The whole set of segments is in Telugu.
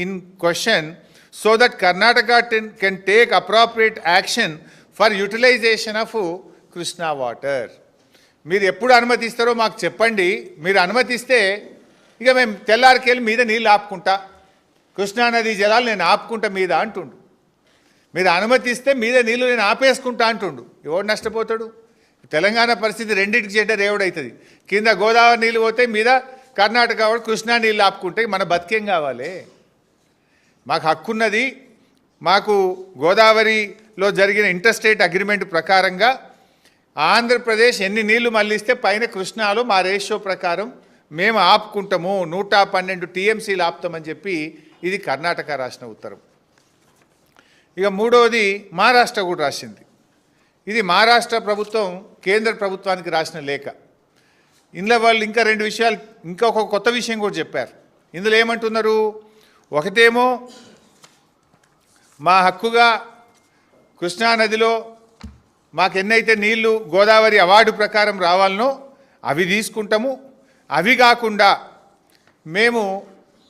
in question so that Karnataka can take appropriate action for utilization of Krishna water. మీరు ఎప్పుడు అనుమతిస్తారో మాకు చెప్పండి. మీరు అనుమతిస్తే ఇక మేము తెల్లారికెళ్ళి మీద నీళ్ళు ఆపుకుంటా. కృష్ణానది జలాలు నేను ఆపుకుంటా మీద అంటుండు. మీరు అనుమతిస్తే మీద నీళ్ళు నేను ఆపేసుకుంటా అంటుండు. ఎవడు నష్టపోతాడు? తెలంగాణ పరిస్థితి రెండింటికి చెడ్డ రేవుడవుతుంది కింద గోదావరి నీళ్ళు పోతే మీద కర్ణాటక వాడు కృష్ణా నీళ్ళు ఆపుకుంటే మన బతికేం కావాలి? మాకు హక్కున్నది మాకు గోదావరిలో జరిగిన ఇంటర్స్టేట్ అగ్రిమెంట్ ప్రకారంగా ఆంధ్రప్రదేశ్ ఎన్ని నీళ్ళు మళ్ళిస్తే పైన కృష్ణాలో మా రేషియో ప్రకారం మేము ఆపుకుంటాము నూట పన్నెండు టీఎంసీలు ఆపుతామని చెప్పి ఇది కర్ణాటక రాసిన ఉత్తరం. ఇక మూడవది మహారాష్ట్ర కూడా రాసింది. ఇది మహారాష్ట్ర ప్రభుత్వం కేంద్ర ప్రభుత్వానికి రాసిన లేఖ. ఇందులో వాళ్ళు ఇంకా రెండు విషయాలు ఇంకా ఒక కొత్త విషయం కూడా చెప్పారు. ఇందులో ఏమంటున్నారు? ఒకటేమో మా హక్కుగా కృష్ణానదిలో మాకు ఎన్నైతే నీళ్ళు గోదావరి అవార్డు ప్రకారం రావాలనో అవి తీసుకుంటాము. అవి కాకుండా మేము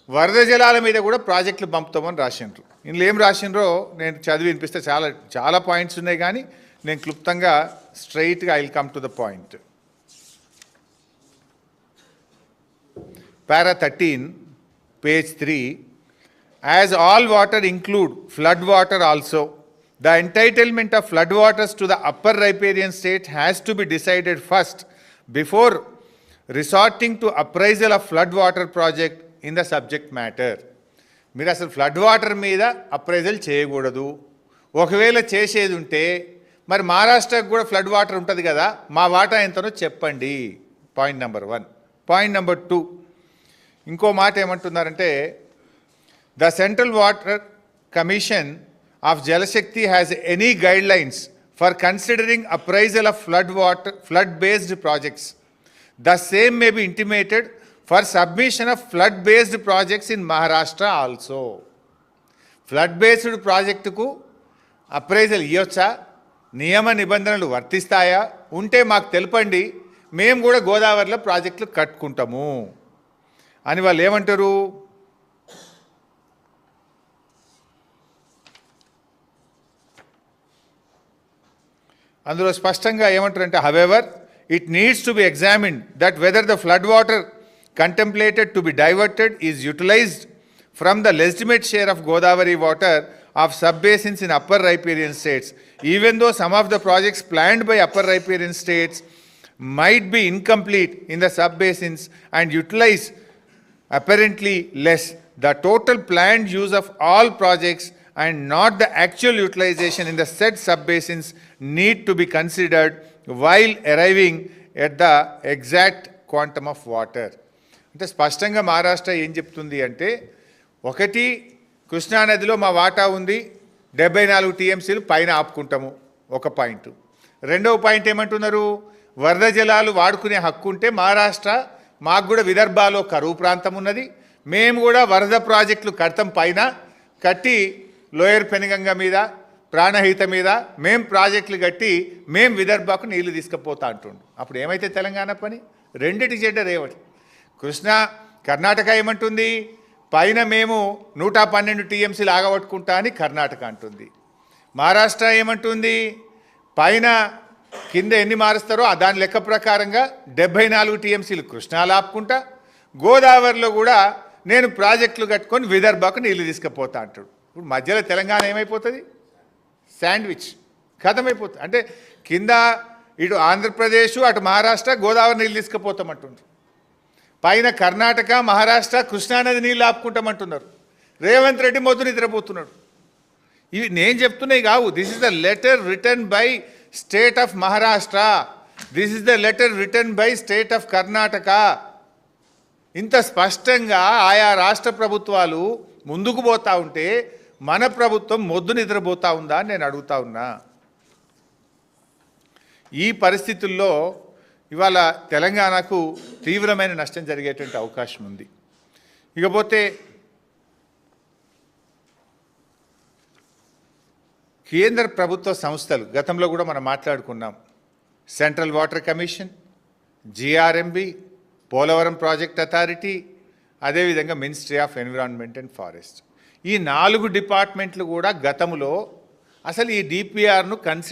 వరద జలాల మీద కూడా ప్రాజెక్టులు పంపుతామని రాసిండ్రు. ఇందులో ఏం రాసిండ్రో నేను చదివి వినిపిస్తే చాలా చాలా పాయింట్స్ ఉన్నాయి కానీ నేను క్లుప్తంగా స్ట్రైట్గా I will come to the point. Para thirteen page three as all water include flood water also the entitlement of flood waters to the upper riparian state has to be decided first before resorting to appraisal of flood water project in the subject matter మీరు అసలు ఫ్లడ్ వాటర్ మీద అప్రైజల్ చేయకూడదు ఒకవేళ చేసేది ఉంటే మరి మహారాష్ట్రకు కూడా ఫ్లడ్ వాటర్ ఉంటుంది కదా మా వాటా ఎంతనో చెప్పండి point number one point number two ఇంకో మాట ఏమంటున్నారంటే the central water commission of Jalshakti has any guidelines for considering appraisal of flood water flood based projects the same may be intimated for submission of flood based projects in Maharashtra also flood based ప్రాజెక్టుకు అప్రైజల్ ఇవ్వచ్చా నియమ నిబంధనలు వర్తిస్తాయా? ఉంటే మాకు తెలపండి. మేము కూడా గోదావరిలో ప్రాజెక్టులు కట్టుకుంటాము. అని వాళ్ళు ఏమంటారు? అందులో స్పష్టంగా ఏమంటారంటే however it needs to be examined that whether the flood water contemplated to be diverted is utilised from the legitimate share of Godavari water of sub basins in upper riparian states even though some of the projects planned by upper riparian states might be incomplete in the sub-basins and utilize apparently less. The total planned use of all projects and not the actual utilization in the said sub-basins need to be considered while arriving at the exact quantum of water. అంటే స్పష్టంగా మహారాష్ట్ర ఏం చెప్తుంది అంటే ఒకటి కృష్ణానదిలో మా వాటా ఉంది డెబ్బై నాలుగు టీఎంసీలు పైన ఆపుకుంటాము ఒక పాయింట్ రెండవ పాయింట్ ఏమంటున్నారు వరద జలాలు వాడుకునే హక్కు ఉంటే మహారాష్ట్ర మాకు కూడా విదర్భాలో కరువు ప్రాంతం ఉన్నది మేము కూడా వరద ప్రాజెక్టులు కడతాం పైన కట్టి లోయర్ పెనుగంగ మీద ప్రాణహిత మీద మేం ప్రాజెక్టులు కట్టి మేం విదర్భకు నీళ్ళు తీసుకుపోతా అంటుండు. అప్పుడు ఏమైతే తెలంగాణ పని? రెండిటి చెడ్డ రేవటి కృష్ణ కర్ణాటక ఏమంటుంది? పైన మేము నూట పన్నెండు టీఎంసీలు ఆగబట్టుకుంటా అని కర్ణాటక అంటుంది. మహారాష్ట్ర ఏమంటుంది? పైన కింద ఎన్ని మారుస్తారో ఆ దాని లెక్క ప్రకారంగా డెబ్బై నాలుగు టీఎంసీలు కృష్ణాలు ఆపుకుంటా గోదావరిలో కూడా నేను ప్రాజెక్టులు కట్టుకొని విదర్భకు నీళ్ళు తీసుకుపోతా అంటాడు. ఇప్పుడు మధ్యలో తెలంగాణ ఏమైపోతుంది? శాండ్విచ్. ఖతమైపోతుంది అంటే కింద ఇటు ఆంధ్రప్రదేశ్ అటు మహారాష్ట్ర గోదావరి నీళ్ళు తీసుకుపోతామంటుండ్రు. పైన కర్ణాటక మహారాష్ట్ర కృష్ణానది నీళ్ళు ఆపుకుంటామంటున్నారు. రేవంత్ రెడ్డి మొద్దు నిద్రపోతున్నాడు. ఇవి నేను చెప్తున్నాయి కావు this is the letter return by state of Maharashtra this is the letter return by state of Karnataka ఇంత స్పష్టంగా ఆయా రాష్ట్ర ప్రభుత్వాలు ముందుకు పోతా ఉంటే మన ప్రభుత్వం మొద్దు నిద్రపోతా ఉందా అని నేను అడుగుతా ఉన్నా. ఈ పరిస్థితుల్లో ఇవాళ తెలంగాణకు తీవ్రమైన నష్టం జరిగేటువంటి అవకాశం ఉంది. ఇకపోతే కేంద్ర ప్రభుత్వ సంస్థలు గతంలో కూడా మనం మాట్లాడుకున్నాం. Central water commission GRMB Polavaram project authority అదేవిధంగా ministry of environment and forest. ఈ నాలుగు డిపార్ట్మెంట్లు కూడా గతంలో అసలు ఈ డిపిఆర్ను కన్సి